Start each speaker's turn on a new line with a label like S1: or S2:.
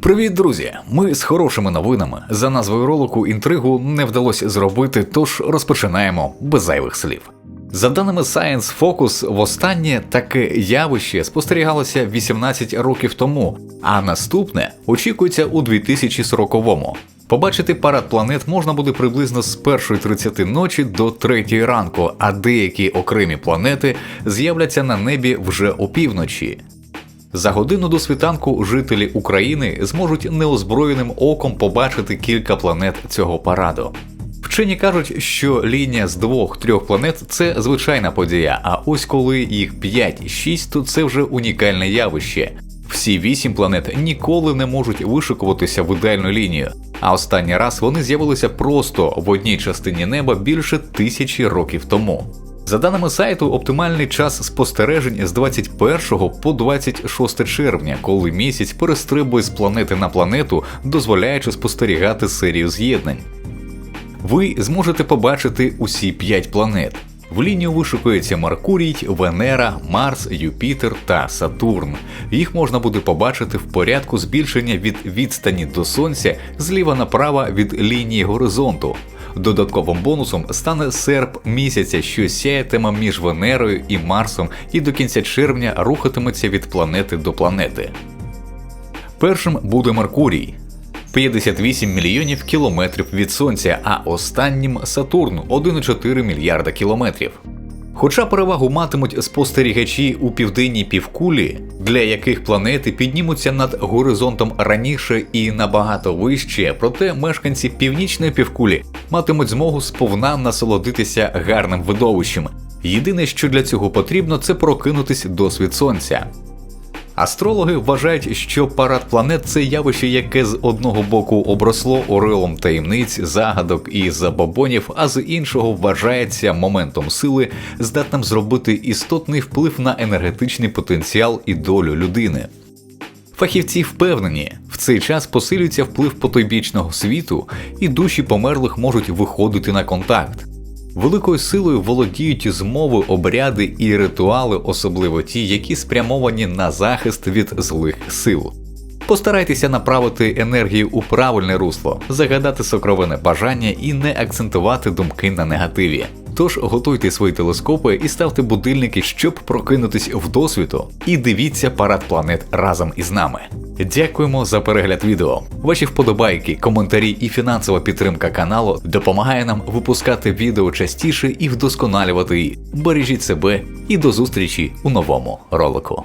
S1: Привіт, друзі! Ми з хорошими новинами. За назвою ролику інтригу не вдалося зробити, тож розпочинаємо без зайвих слів. За даними Science Focus, востаннє таке явище спостерігалося 18 років тому, а наступне очікується у 2040-му. Побачити парад планет можна буде приблизно з 1.30 ночі до 3 ранку, а деякі окремі планети з'являться на небі вже опівночі. За годину до світанку жителі України зможуть неозброєним оком побачити кілька планет цього параду. Вчені кажуть, що лінія з двох-трьох планет це звичайна подія, а ось коли їх 5-6, то це вже унікальне явище. Всі вісім планет ніколи не можуть вишикуватися в ідеальну лінію, а останній раз вони з'явилися просто в одній частині неба більше тисячі років тому. За даними сайту, оптимальний час спостережень з 21 по 26 червня, коли місяць перестрибує з планети на планету, дозволяючи спостерігати серію з'єднань. Ви зможете побачити усі 5 планет. В лінію вишукується Меркурій, Венера, Марс, Юпітер та Сатурн. Їх можна буде побачити в порядку збільшення від відстані до Сонця зліва направо від лінії горизонту. Додатковим бонусом стане серп місяця, що сяятиме між Венерою і Марсом, і до кінця червня рухатиметься від планети до планети. Першим буде Меркурій. 58 мільйонів кілометрів від сонця, а останнім Сатурн 1,4 мільярда кілометрів. Хоча перевагу матимуть спостерігачі у південній півкулі, для яких планети піднімуться над горизонтом раніше і набагато вище, проте мешканці північної півкулі матимуть змогу сповна насолодитися гарним видовищем. Єдине, що для цього потрібно, це прокинутись досвід сонця. Астрологи вважають, що парад планет це явище, яке з одного боку обросло орелом таємниць, загадок і забобонів, а з іншого вважається моментом сили, здатним зробити істотний вплив на енергетичний потенціал і долю людини. Фахівці впевнені, в цей час посилюється вплив потойбічного світу, і душі померлих можуть виходити на контакт. Великою силою володіють змови, обряди і ритуали, особливо ті, які спрямовані на захист від злих сил. Постарайтеся направити енергію у правильне русло, загадати сокровене бажання і не акцентувати думки на негативі. Тож готуйте свої телескопи і ставте будильники, щоб прокинутись в досвіду, і дивіться парад планет разом із нами. Дякуємо за перегляд відео. Ваші вподобайки, коментарі і фінансова підтримка каналу допомагає нам випускати відео частіше і вдосконалювати її. Бережіть себе і до зустрічі у новому ролику.